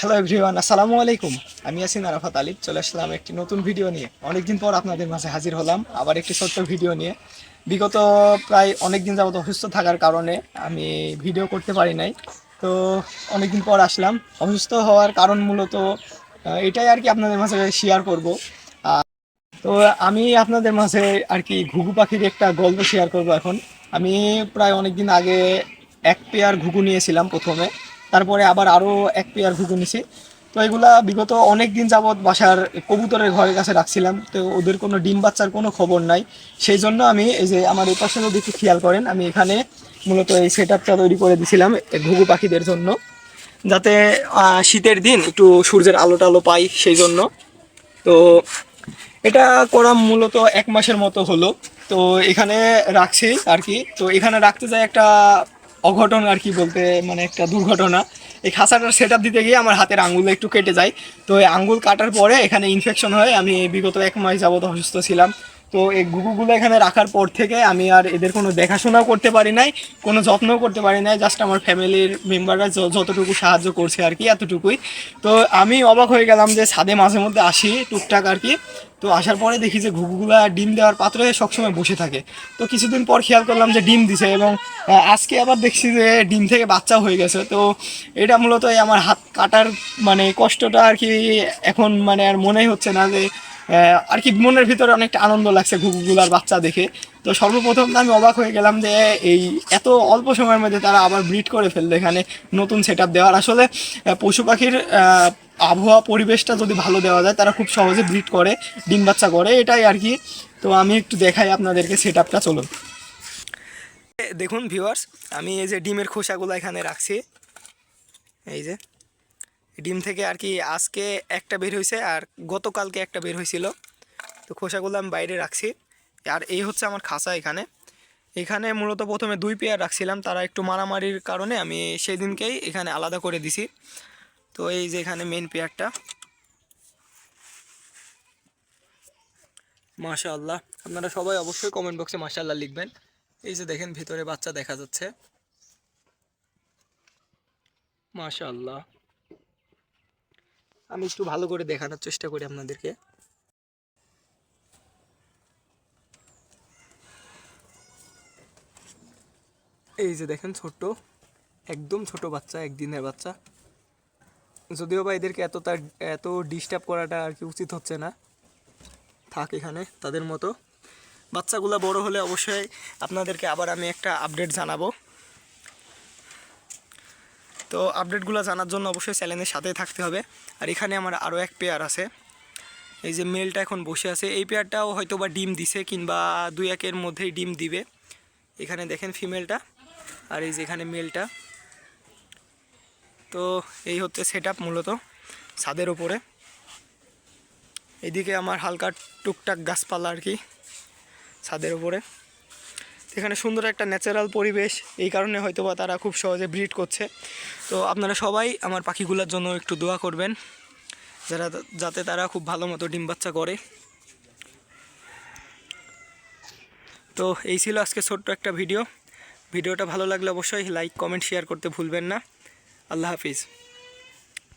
Hello everyone আসসালামু আলাইকুম। আমি আছি আরাফাত আলিফ, চলে আসলাম একটি নতুন ভিডিও নিয়ে। অনেকদিন পর আপনাদের মাঝে হাজির হলাম, আবার একটি ছোট্ট ভিডিও নিয়ে। বিগত প্রায় অনেক দিন যাবত অসুস্থ থাকার কারণে আমি ভিডিও করতে পারি নাই। তো অনেকদিন পর আসলাম। অসুস্থ হওয়ার কারণ মূলত এটাই আর কি আপনাদের মাঝে শেয়ার করব। তো আমি আপনাদের মাঝে আর কি ঘুঘু পাখির একটা গল্প শেয়ার করব এখন। আমি প্রায় অনেক দিন আগে এক পেয়ার ঘুঘু নিয়েছিলাম প্রথমে। তারপরে আবার আরও এক পেয়ার ঘুঘু নিছি। তো এগুলা বিগত অনেক দিন যাবৎ বাসার কবুতরের ঘরের কাছে রাখছিলাম। তো ওদের কোনো ডিম বাচ্চার কোনো খবর নাই। সেই জন্য আমি এই যে আমার এই পাশে যদি একটু খেয়াল করেন, আমি এখানে মূলত এই সেট আপটা তৈরি করে দিছিলাম ঘুঘু পাখিদের জন্য। যাতে শীতের দিন একটু সূর্যের আলো টালো পাই সেই জন্য। তো এটা করা মূলত এক মাসের মতো হলো। তো এখানে রাখছি আর কি। তো এখানে রাখতে যায় একটা অঘটন আর কি বলতে মানে একটা দুর্ঘটনা। এই খাসাটার সেট দিতে গিয়ে আমার হাতের আঙুলে একটু কেটে যায়। তো এই আঙুল কাটার পরে এখানে ইনফেকশন হয়। আমি বিগত এক মাস যাবত অসুস্থ ছিলাম। তো এই গুগুগুলো এখানে রাখার পর থেকে আমি আর এদের কোনো দেখাশোনাও করতে পারি নাই, কোনো যত্নও করতে পারি নাই জাস্ট আমার ফ্যামিলির মেম্বাররা যতটুকু সাহায্য করছে আর কি, এতটুকুই। তো আমি অবাক হয়ে গেলাম যে ছাদে মাঝে মধ্যে আসি টুকটাক আর কি। তো আসার পরে দেখি যে ঘুঘুগুলা ডিম দেওয়ার পাত্রে সবসময় বসে থাকে। তো কিছুদিন পর খেয়াল করলাম যে ডিম দিছে এবং আজকে আবার দেখছি যে ডিম থেকে বাচ্চা হয়ে গেছে। তো এটা মূলত আমার হাত কাটার মানে কষ্টটা আর কি এখন মানে আর মনেই হচ্ছে না যে আর কি মনের ভিতরে অনেকটা আনন্দ লাগছে ঘুঘুগুলার বাচ্চা দেখে। তো সর্বপ্রথম আমি অবাক হয়ে গেলাম যে এই এত অল্প সময়ের মধ্যে তারা আবার ব্রিড করে ফেলল এখানে নতুন সেট দেওয়ার। আসলে পশু পাখির আবহাওয়া পরিবেশটা যদি ভালো দেওয়া যায়, তারা খুব সহজে ব্রিড করে, ডিম বাচ্চা করে, এটাই আর কি। তো আমি একটু দেখাই আপনাদেরকে সেট আপটা চলুন দেখুন ভিউয়ার্স আমি এই যে ডিমের খোসাগুলো এখানে রাখছি। এই যে। ডিম থেকে আর কি আজকে একটা বের হয়েছে আর গতকালকে একটা বের হয়েছিল তো খোসাগুলো আমি বাইরে রাখছি। আর এই হচ্ছে আমার খাঁচা এখানে। এখানে মূলত প্রথমে দুই পেয়ার রাখছিলাম। তারা একটু মারামারির কারণে আমি সেই দিনকেই এখানে আলাদা করে দিছি। তো এই যে এখানে মেন পেয়ারটা। মাশাআল্লাহ। আপনারা সবাই অবশ্যই কমেন্ট বক্সে মাশাআল্লাহ লিখবেন। এই যে দেখেন, ভিতরে বাচ্চা দেখা যাচ্ছে। মাশাআল্লাহ। আমি একটু ভালো করে দেখানোর চেষ্টা করি আপনাদেরকে। এই যে দেখেন ছোট্ট, একদম ছোট বাচ্চা, একদিনের বাচ্চা। যদিও বা এদেরকে এত তার, এত ডিস্টার্ব করাটা আর কি উচিত হচ্ছে না। থাক এখানে, তাদের মতো। বাচ্চাগুলো বড় হলে অবশ্যই আপনাদেরকে আবার আমি একটা আপডেট জানাব। তো আপডেটগুলো জানার জন্য অবশ্যই চ্যানেলের সাথে থাকতে হবে। আর এখানে আমার আরও এক পেয়ার আছে। এই যে মেলটা এখন বসে আছে। এই পেয়ারটাও হয়তো বা ডিম দিছে কিংবা দুই একের মধ্যেই ডিম দিবে। এখানে দেখেন ফিমেলটা আর এই যে এখানে মেলটা তো এই হচ্ছে সেট মূলত ছাদের ওপরে এদিকে আমার হালকা টুকটাক গাছপালা আর কি ছাদের ওপরে এখানে সুন্দর একটা ন্যাচারাল পরিবেশ। এই কারণে হয়তো বা তারা খুব সহজে ব্রিড করছে। তো আপনারা সবাই আমার পাখিগুলোর জন্য একটু দোয়া করবেন, যারা যাতে তারা খুব ভালো মতো ডিম বাচ্চা করে। তো এই ছিল আজকে ছোট্ট একটা ভিডিও ভিডিওটা ভালো লাগলে অবশ্যই লাইক কমেন্ট শেয়ার করতে ভুলবেন না। আল্লাহ হাফিজ।